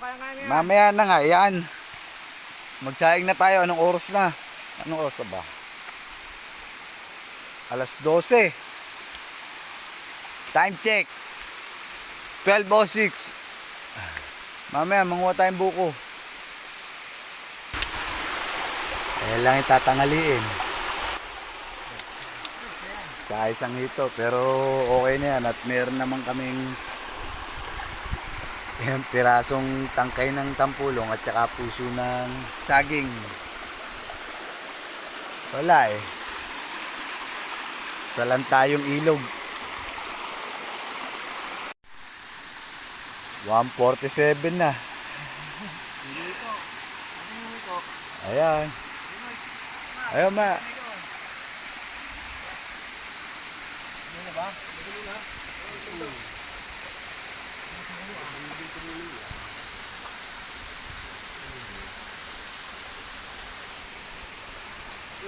Kaya. Mamaya na nga, yan. Magsaing na tayo. Anong oras na? Anong oras na ba? Alas 12. Time check. 12.06. Mamaya, manguha tayong buko. Ayan lang itatangaliin. Sa isang ito. Pero okay na yan. At meron naman kaming pirasong tangkay ng tampulong at saka puso ng saging. Wala eh. Salan tayong ilog. 147 na. Ayan. Ayan ma.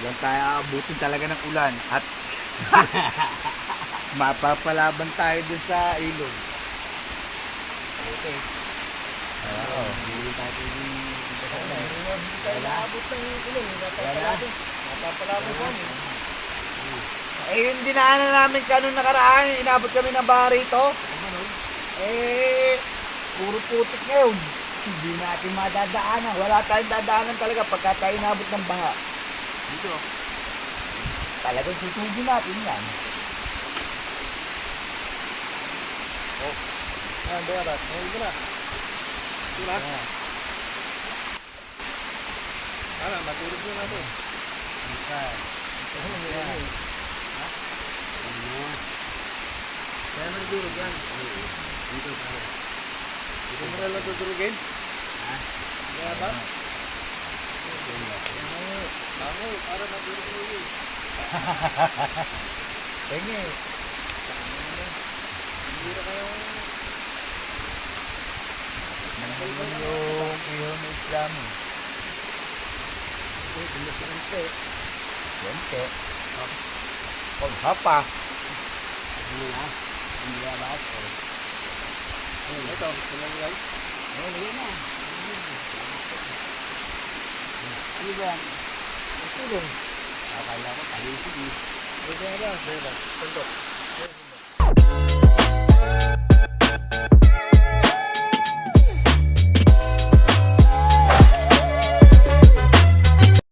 Yan tayo aabutin talaga ng ulan at mapapalaban tayo dun sa ilog. Okay. Oo. Hindi tayo Abot ng ilong. Napapalaban. Napapalaban ko. Eh, yung dinaanan namin kanong nakaraan, inabot kami ng baha rito. Eh, puro putik ngayon. Hindi natin madadaanan. Wala tayong dadaanan talaga pagka tayo inabot ng baha. Dito. Talagang tutugin natin yan. Ayan, ba ba? Ngayon ko na. Tira. Ano, matulog na natin. Kaya nagdurog yan. Dito tayo. Dito mo na lang tutulogin? Ha? Kaya ba? Ako, para yun. Enge. Hindi na kayo Nandun yung iho ng Islam. Okay, bilis na ante. Yente. Paghapa. Ano na? Hindi na ba ako? Ito, ito. Oh, yun na. Ano ba? Tulong. Akala ko talisig eh. Lang, ito na lang. Sandok.